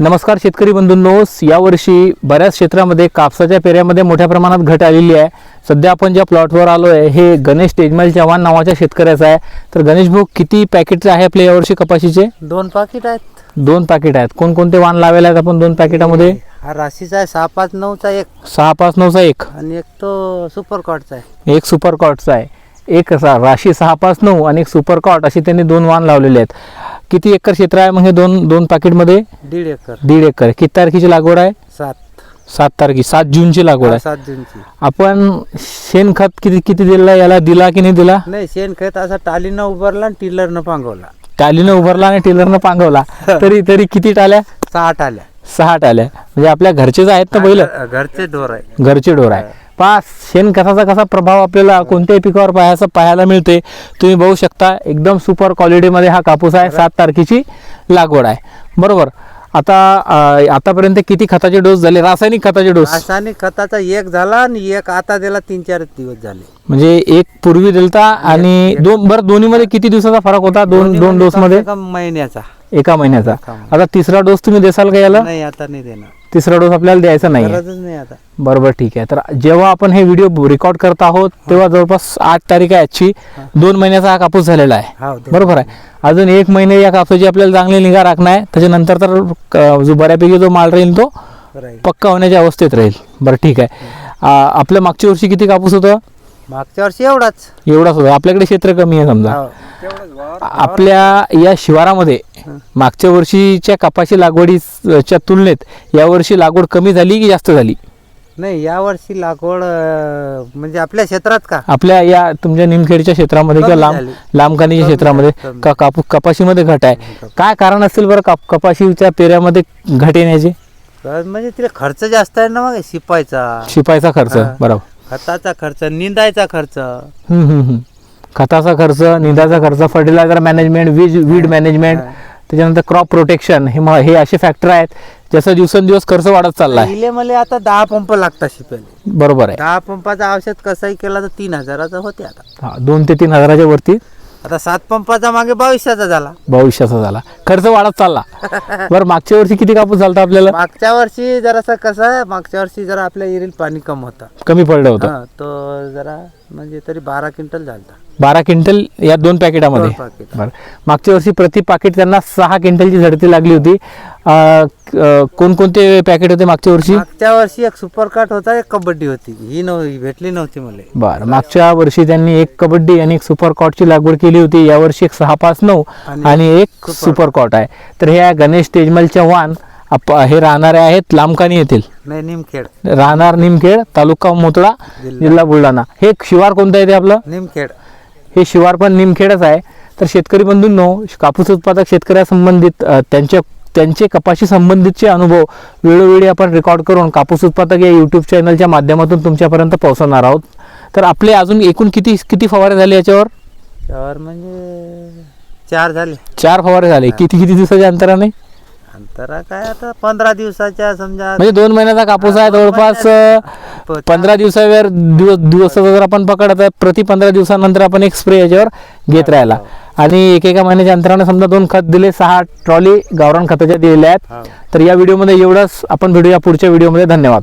नमस्कार शेतकरी बंधूंनो यावर्षी बऱ्याच क्षेत्रामध्ये कापसाच्या पेऱ्यामध्ये मोठ्या प्रमाणात घट आलेली आहे. सध्या आपण ज्या प्लॉटवर आलो आहे हे गणेश तेजमल चव्हाण नावाच्या शेतकऱ्याचं आहे. तर गणेश भाऊ किती पॅकेट आहे आपले यावर्षी कपाशीचे? दोन पाकिट आहेत. दोन पॅकेट आहेत. कोणकोणते वाण लावेले आहेत आपण दोन पॅकेटामध्ये? हा राशीचा आहे सहा पाच नऊचा एक. सहा पाच नऊचा एक. आणि एक तो सुपर कॉटचा आहे. एक सुपर कॉटचा आहे. एक असा राशी सहा पाच नऊ आणि एक सुपर कॉट असे त्यांनी दोन वाण लावलेले आहेत. किती एकर क्षेत्र आहे मग हे दोन दोन पॅकेटमध्ये? दीड एकर. दीड एकर. किती तारखेची लागवड आहे? सात. सात तारखे सात जूनची लागवड आहे. सात जूनची. आपण शेणखत किती किती दिला याला दिला की नाही दिला? नाही शेणखत असा टालीनं उभारला आणि टिलरनं पांगवला. टालीनं उभारला आणि टेलरनं पांगवला. तरी तरी किती टाल्या? सहा टाल्या. सहा टाल्या. म्हणजे आपल्या घरचेच आहेत ना बैल? घ- घरचे ढोर आहे घरचे डोर आहे पहा शेणखताचा कसा प्रभाव आपल्याला कोणत्याही पिकावर पाहायचा पाहायला मिळते तुम्ही बघू शकता एकदम सुपर क्वालिटीमध्ये हा कापूस आहे सात तारखेची लागवड आहे. बरोबर? आता आतापर्यंत किती खताचे डोस झाले? रासायनिक खताचे डोस रासायनिक खताचा एक झाला आणि एक आता दिला तीन चार दिवस झाले. म्हणजे एक पूर्वी दिलता आणि दोन बरं दोन्हीमध्ये किती दिवसाचा फरक होता? दोन दोन डोस मध्ये? महिन्याचा. एका महिन्याचा. एका महिन्याचा. आता तिसरा डोस तुम्ही देसाल का याला? नाही आता नाही देणार. तिसरा डोस आपल्याला द्यायचा नाही. गरजच नाही आता. बरोबर ठीक आहे. तर जेव्हा आपण हे व्हिडिओ रेकॉर्ड करत आहोत तेव्हा जवळपास आठ तारीख आहे आजची. दोन महिन्याचा हा कापूस झालेला आहे. हा. बरोबर आहे. अजून एक महिने या कापसाची आपल्याला चांगली निगा राखणं आहे. त्याच्यानंतर तर क- जो बऱ्यापैकी जो माल राहील तो राहील. पक्का होण्याच्या अवस्थेत राहील. बरं ठीक आहे. आ, आपल्या मागच्या वर्षी किती कापूस होतं? मागच्या वर्षी एवढाच. एवढाच होतं. आपल्याकडे क्षेत्र कमी आहे समजा. हो. आपल्या या शिवारामध्ये मागच्या वर्षीच्या कपाशी लागवडीच्या तुलनेत यावर्षी लागवड कमी झाली की जास्त झाली? नाही या वर्षी लागवड म्हणजे आपल्या क्षेत्रात का? आपल्या या तुमच्या निमखेडच्या क्षेत्रामध्ये किंवा लांब कमी क्षेत्रामध्ये. का कापू कपाशीमध्ये घट आहे? काय कारण असेल बरं काप कपाशीच्या पेऱ्यामध्ये घट येण्याचे? म्हणजे तिला खर्च जास्त आहे ना मग शिपायचा. शिपायचा खर्च. बरोबर. खताचा खर्च निंदायचा खर्च. हम्म, हम्म, हम्म. खताचा खर्च निंदाचा खर्च फर्टिलायझर मॅनेजमेंट वीज वीड मॅनेजमेंट. त्याच्यानंतर क्रॉप प्रोटेक्शन हे म- हे असे फॅक्टर आहेत जसं दिवसेंदिवस खर्च वाढत चालला आहे मला आता दहा पंप लागतात शिपायला बरोबर आहे. दहा पंपाचा औषध कसाही केला तर तीन हजाराचा होते आता. हा, दोन ते तीन हजाराच्या वरती आता सात पंपाचा मागे बावीसशेचा झाला. भविष्याचा झाला. खर्च वाढत चालला. बरं मागच्या वर्षी किती कापूस झाला आपल्याला? मागच्या वर्षी जरासा कसं मागच्या वर्षी जरा आपल्या इरील पाणी कम होतं. कमी पडलं होतं. हा, तो जरा म्हणजे तरी बारा क्विंटल झालता. बारा क्विंटल या दोन पॅकेटामध्ये. दोन पाकिट. बरं. मागच्या वर्षी प्रति पाकिट त्यांना सहा क्विंटलची झडती लागली होती. क- कोणकोणते पॅकेट होते मागच्या वर्षी? मागच्या वर्षी एक सुपर कट होता एक कबड्डी होती. ही नव्हती भेटली नव्हती मला. बरं मागच्या वर्षी त्यांनी एक कबड्डी आणि एक सुपर कॉटची लागवड केली होती. यावर्षी एक सहा पाच नऊ आणि आणि एक सुपर कॉट आहे. तर हे गणेश तेजमल चव्हाण. आप- हे राहणारे आहेत लांबकानी येथील. नाही निमखेड. राहणार निमखेड तालुका मोतळा जिल्हा. जिल्हा बुलढाणा. हे शिवार कोणतं आहे ते आपलं? निमखेड. हे शिवार पण निमखेडच आहे. तर शेतकरी बंधूंनो कापूस उत्पादक शेतकऱ्यासंबंधित अ, त्यांच्या त्यांचे कपाशी संबंधितचे अनुभव वेळोवेळी आपण रेकॉर्ड करून कापूस उत्पादक या यूट्यूब चॅनलच्या माध्यमातून तुमच्यापर्यंत पोहोचवणार आहोत. तर आपले अजून एकूण किती किती फवारे झाले याच्यावर? त्यावर म्हणजे चार झाले. चार फवारे झाले. किती किती दिवसाच्या अंतराने? अंतरा काय आता पंधरा दिवसाच्या समजा म्हणजे दोन महिन्याचा कापूस आहे जवळपास पंधरा दिवसावर दिवस दिवसाचा जर आपण पकडत प्रति पंधरा दिवसानंतर आपण एक स्प्रे याच्यावर घेत राहिला आणि एकेका महिन्याच्या अंतराने समजा दोन खत दिले सहा ट्रॉली गावरान खताच्या दिलेल्या आहेत. तर या व्हिडिओमध्ये एवढंच. आपण भेटूया पुढच्या व्हिडिओमध्ये. धन्यवाद.